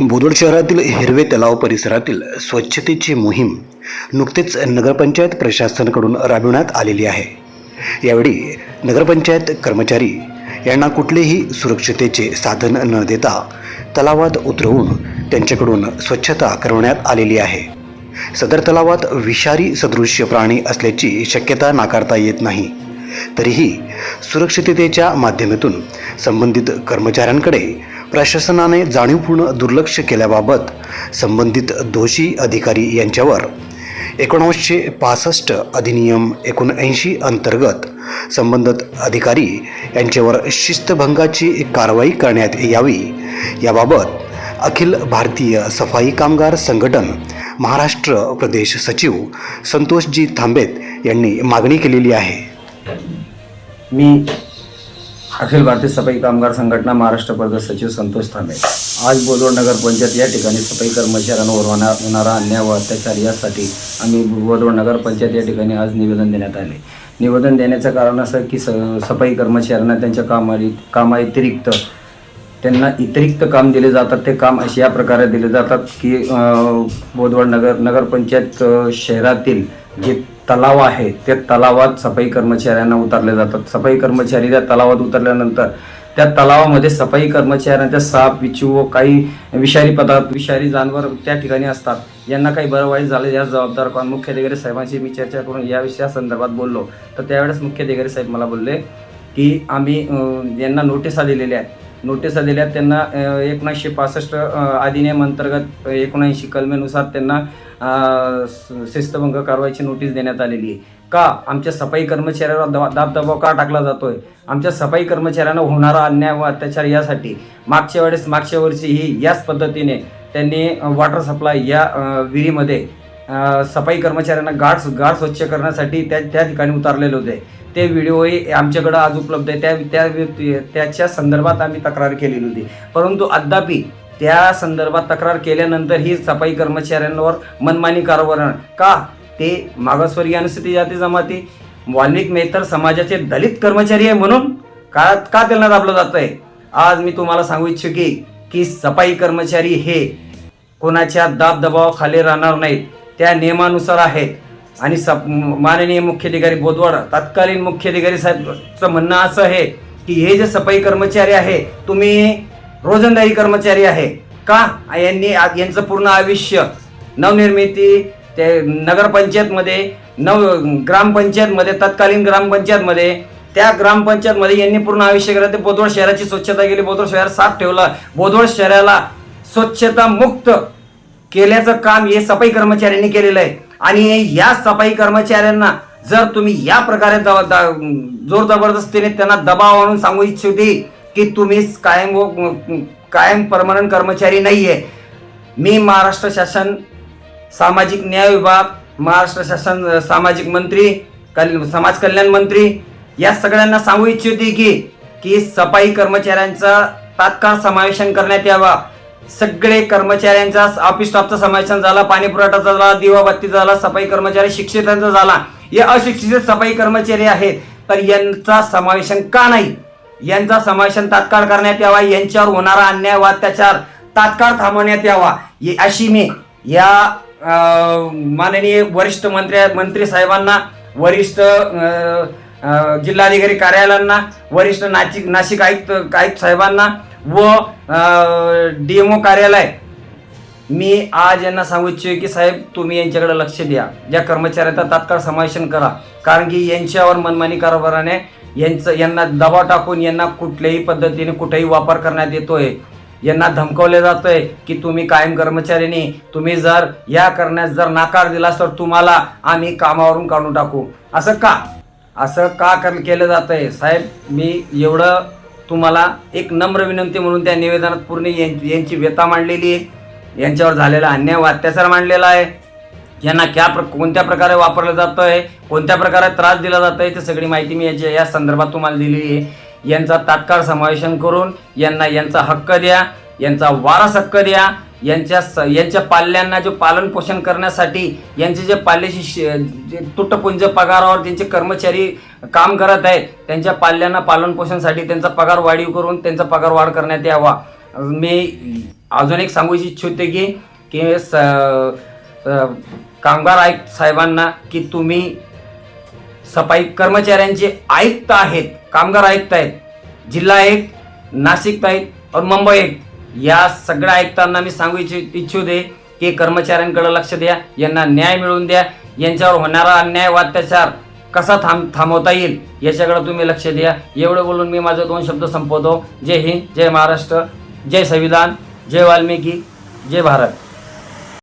बोदोड शहरातील हिरवे तलाव परिसरातील स्वच्छतेची मोहीम नुकतेच नगरपंचायत प्रशासनाकडून राबविण्यात आलेली आहे. यावेळी नगरपंचायत कर्मचारी यांना कुठलेही सुरक्षतेचे साधन न देता तलावात उतरवून त्यांच्याकडून स्वच्छता करवण्यात आलेली आहे. सदर तलावात विषारी सदृश्य प्राणी असल्याची शक्यता नाकारता येत नाही. तरीही सुरक्षिततेच्या माध्यमातून संबंधित कर्मचाऱ्यांकडे प्रशासनाने जाणीवपूर्ण दुर्लक्ष केल्याबाबत संबंधित दोषी अधिकारी यांच्यावर एकोणावीसशे पासष्ट अधिनियम एकोणऐंशी अंतर्गत संबंधित अधिकारी यांच्यावर शिस्तभंगाची कारवाई करण्यात यावी. याबाबत अखिल भारतीय सफाई कामगार संघटन महाराष्ट्र प्रदेश सचिव संतोषजी थांबेत यांनी मागणी केलेली आहे. मी अखिल भारतीय सफाई कामगार संघटना महाराष्ट्र प्रदेश सचिव संतोष थांबे. आज बोलवड नगर पंचायत या ठिकाणी सफाई कर्मचाऱ्यांवर होणार होणारा अन्याय व अत्याचार यासाठी आम्ही बोलवड नगर पंचायत या ठिकाणी आज निवेदन देण्यात आले. निवेदन देण्याचं कारण असं की स सफाई कर्मचाऱ्यांना त्यांच्या कामा कामाव्यतिरिक्त त्यांना अतिरिक्त काम दिले जातात. ते काम अशा या प्रकारे दिले जातात की बोधवड बोदवड नगर नगरपंचायत शहरातील जे तलाव आहे त्या तलावात सफाई कर्मचाऱ्यांना उतरले जातात. सफाई कर्मचारी त्या तलावात उतरल्यानंतर त्या तलावामध्ये सफाई कर्मचाऱ्यांच्या साप विचू व काही विषारी पदार्थ विषारी जानवर त्या ठिकाणी असतात. यांना काही बरं वाईट झालं या जबाबदार कोण? मुख्याधिकारी साहेबांशी मी चर्चा करून या विषया संदर्भात बोललो. तर त्यावेळेस मुख्याधिकारी साहेब मला बोलले की आम्ही यांना नोटिसा दिलेल्या आहेत. नोटिसा दिल्या त्यांना एकोणीसशे पासष्ट अधिनियम अंतर्गत एकोणऐंशी कलमेनुसार त्यांना शिस्तभंग कारवाईची नोटीस देण्यात आलेली आहे. का? आमच्या सफाई कर्मचाऱ्यावर दबा दाबदबाव का टाकला जातोय? आमच्या सफाई कर्मचाऱ्यांना होणारा अन्याय व अत्याचार यासाठी मागच्या वेळेस मागच्या वर्षी ही याच पद्धतीने त्यांनी वॉटर सप्लाय या विहिरीमध्ये सफाई कर्मचाऱ्यांना गाड गाढ स्वच्छ करण्यासाठी त्या त्या ठिकाणी उतारलेले होते. ते व्हिडिओही आमच्याकडं आज उपलब्ध आहे. त्या त्या त्याच्या संदर्भात आम्ही तक्रार केलेली होती. परंतु अद्यापी त्या संदर्भात तक्रार केल्यानंतर ही सफाई कर्मचाऱ्यांवर मनमानी कारवाई का? ते मागासवर्गीय अनुसूचित जाती जमाती वाल्मिक मेहतर समाजाचे दलित कर्मचारी आहे म्हणून का का त्यांना दाबलं जात आहे आज मी तुम्हाला सांगू इच्छितो की की सफाई कर्मचारी हे कोणाच्या दाब दबावाखाली राहणार नाहीत. त्या नियमानुसार आहेत. आणि सप माननीय मुख्याधिकारी बोदवाड तत्कालीन मुख्याधिकारी साहेबचं म्हणणं असं आहे की हे जे सफाई कर्मचारी आहे तुम्ही रोजंदारी कर्मचारी आहे. का? यांनी यांचं पूर्ण आयुष्य नवनिर्मिती ते नगरपंचायतमध्ये नव ग्रामपंचायतमध्ये तत्कालीन ग्रामपंचायतमध्ये त्या ग्रामपंचायतमध्ये यांनी पूर्ण आयुष्य केलं. ते बोधवड शहराची स्वच्छता केली. बोधवड शहर साफ ठेवलं. बोधवड शहराला स्वच्छता मुक्त केल्याचं काम हे सफाई कर्मचाऱ्यांनी केलेलं आहे. आणि या सफाई कर्मचाऱ्यांना जर तुम्ही या प्रकारे जोर जबरदस्तीने त्यांना दबाव आणून सांगू इच्छिते की तुम्ही कायम व कायम परमनंट कर्मचारी नाही आहे मी महाराष्ट्र शासन सामाजिक न्याय विभाग महाराष्ट्र शासन सामाजिक मंत्री कल समाज कल्याण मंत्री या सगळ्यांना सांगू इच्छिते की की सफाई कर्मचाऱ्यांचा तात्काळ समावेशन करण्यात यावा. सगळे कर्मचाऱ्यांचा ऑफिस स्टाफचा समावेशन झाला पाणी पुरवठाचा झाला दिवाबत्तीचा झाला सफाई कर्मचारी शिक्षितांचा झाला. हे अशिक्षित सफाई कर्मचारी आहेत तर यांचा समावेशन का नाही? यांचा समावेशन तात्काळ करण्यात यावा यांच्यावर होणारा अन्याय व अत्याचार तात्काळ थांबवण्यात यावा. अशी मी या माननीय वरिष्ठ मंत्री मंत्री साहेबांना वरिष्ठ जिल्हाधिकारी कार्यालयांना वरिष्ठ नाशिक नाशिक आयुक्त आयुक्त साहेबांना व डी एमो कार्यालय मी आज यांना सांगू इच्छितो की साहेब तुम्ही यांच्याकडे लक्ष द्या. ज्या कर्मचाऱ्यांचा तात्काळ समावेशन करा. कारण की यांच्यावर मनमानी कारभाराने यांचं यांना दबाव टाकून यांना कुठल्याही पद्धतीने कुठेही वापर करण्यात येतोय. यांना धमकवले जातंय की तुम्ही कायम कर्मचाऱ्यांनी तुम्ही जर या करण्यास जर नाकार दिला तर तुम्हाला आम्ही कामावरून काढून टाकू. असं का? असं का कर केलं जातंय? साहेब मी एवढं तुम्हाला एक नम्र विनंती म्हणून त्या निवेदनात पूर्ण यां- यांची व्यथा मांडलेली आहे. यांच्यावर झालेला अन्याय अत्याचार मांडलेला आहे. यांना क्या प्र कोणत्या प्रकारे वापरलं जातं आहे कोणत्या प्रकारे त्रास दिला जात आहे ते सगळी माहिती मी याच्या या संदर्भात तुम्हाला दिलेली आहे. यांचा तात्काळ समावेशन करून यांना यांचा हक्क द्या यांचा वारस हक्क द्या यांच्या स यांच्या पाल्यांना जे पालन पोषण करण्यासाठी यांचे जे पाल्याशी जे तुटपुंज पगारावर त्यांचे कर्मचारी काम करत आहेत त्यांच्या पाल्यांना पालनपोषणसाठी त्यांचा पगार वाढीव करून त्यांचा पगार वाढ करण्यात यावा. मी अजून एक सांगू इच्छिते की की स अ, कामगार आयुक्त साहेबांना की तुम्ही सफाई कर्मचाऱ्यांचे आयुक्त आहेत कामगार आयुक्त आहेत जिल्हा एक नाशिक आहेत और मुंबई एक. या सगळ्या आयुक्तांना मी सांगू इच्छि इच्छिते की कर्मचाऱ्यांकडे लक्ष द्या यांना न्याय मिळवून द्या यांच्यावर होणारा अन्याय व अत्याचार कसा थांब थांबवता येईल याच्याकडे तुम्ही लक्ष द्या. एवढं बोलून मी माझे दोन शब्द संपवतो. जय हिंद जय महाराष्ट्र जय संविधान जय वाल्मिकी जय भारत.